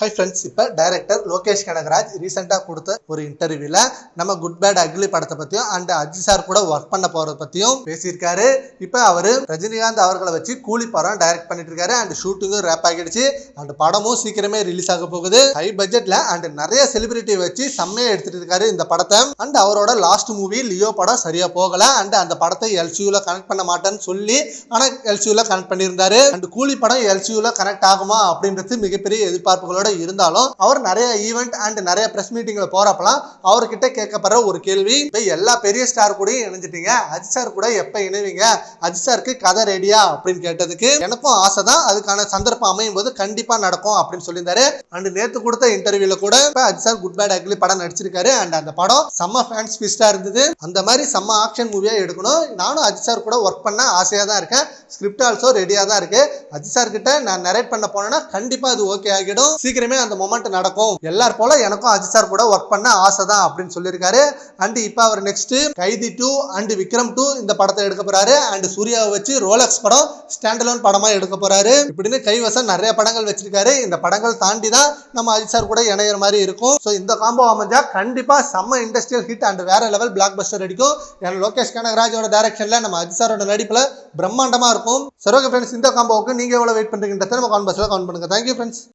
High friends இப்போ director Lokesh Kanagaraj ரீசெண்டாக கொடுத்த ஒரு இன்டர்வியூவில் நம்ம குட் பேட் அக்லி படத்தை பற்றியும் அண்ட் அஜி சார் கூட ஒர்க் பண்ண போகிறத பற்றியும் பேசியிருக்காரு. இப்போ அவர் ரஜினிகாந்த் அவர்களை வச்சு கூலி படம் டைரக்ட் பண்ணிட்டு இருக்காரு அண்ட் ஷூட்டிங்கும் ரேப் ஆகிடுச்சு. அண்ட் படமும் சீக்கிரமே ரிலீஸ் ஆக போகுது. ஹை பட்ஜெட்டில் அண்ட் நிறைய செலிபிரிட்டி வச்சு செம்மையாக எடுத்துட்டு இருக்காரு இந்த படத்தை. அண்ட் அவரோட லாஸ்ட் மூவி லியோ படம் சரியாக போகலை. அண்ட் அந்த படத்தை எல்சியூவில் கனெக்ட் பண்ண மாட்டேன்னு சொல்லி ஆனால் எல்சியூவில் கனெக்ட் பண்ணியிருந்தாரு. அண்ட் கூலி படம் எல்சியூவில் கனெக்ட் ஆகுமா அப்படின்றது மிகப்பெரிய எதிர்பார்ப்புகளோட இருந்தாலும் அவர் நிறைய ஈவெண்ட் அண்ட் நிறைய பிரஸ் மீட்டிங்ல போறப்பலாம் அவர்கிட்ட கேட்கப்படுற ஒரு கேள்வி இப்போ எல்லா பெரிய ஸ்டார் கூடயும் இணைஞ்சிட்டீங்க. அஜித் சார் கூட எப்போ இணைவீங்க? அஜித் சாருக்கு கதை ரெடியா அப்படின்னு கேட்டதுக்கு எனக்கும் ஆசை தான். அதுக்கான சந்தர்ப்பம் அமையும் போது கண்டிப்பா நடக்கும் அப்படின்னு சொல்லியிருந்தாரு. அண்ட் நேத்து கொடுத்த இன்டர்வியூல கூட இப்போ Ajith sir good bad ugly படம் நடிச்சிருக்காரு. அண்ட் அந்த படம் செம்ம ஃபேன்ஸ் பிஸ்டா இருந்தது. அந்த மாதிரி செம்ம ஆக்ஷன் மூவியா எடுக்கணும். நானும் அஜித் சார் கூட ஒர்க் பண்ண ஆசையா தான் இருக்கேன். ஸ்கிரிப்ட் ஆல்சோ ரெடியா தான் இருக்கு. அஜித் சார் கிட்ட நான் நரேட் பண்ண போனேன்னா கண்டிப்பா அது ஓகே ஆகிடும். சீக்கிரம் அந்த மொமெண்ட் நடக்கும். எல்லார் போல எனக்கும் அஜித் சார் கூட ஒர்க் பண்ண ஆசை தான் அப்படின்னு சொல்லியிருக்காரு. அண்ட் இப்போ அவர் next Kaithi two and Vikram two இந்த படத்தை எடுக்க போறாரு. அண்ட் சூர்யாவை வச்சு ரோலக்ஸ் படம் ஸ்டாண்டலோன் படமா எடுக்க போறாரு. இப்படின்னு கைவசம் நிறைய படங்கள் வச்சிருக்காரு. இந்த படங்கள் தாண்டி தான் நம்ம அஜித் சார் கூட இணையிற மாதிரி இருக்கும். ஸோ இந்த காம்போ அமைஞ்சா கண்டிப்பா செம்ம இண்டஸ்ட்ரியல் ஹிட் அண்ட் வேற லெவல் பிளாக் பஸ்டர் அடிக்கும். ஏன்னா லோகேஷ் கனகராஜோட டைரக்ஷன்ல நம்ம அஜித் சாரோட நடிப்புல பிரம்மாண்டமா இருக்கும். சரோக ஃப்ரெண்ட்ஸ் இந்த காம்போவுக்கு நீங்க எவ்வளவு வெயிட் பண்றீங்கன்றத நம்ம கான்பஸ்ல கவுண்ட் பண்ணுங்க. Thank you friends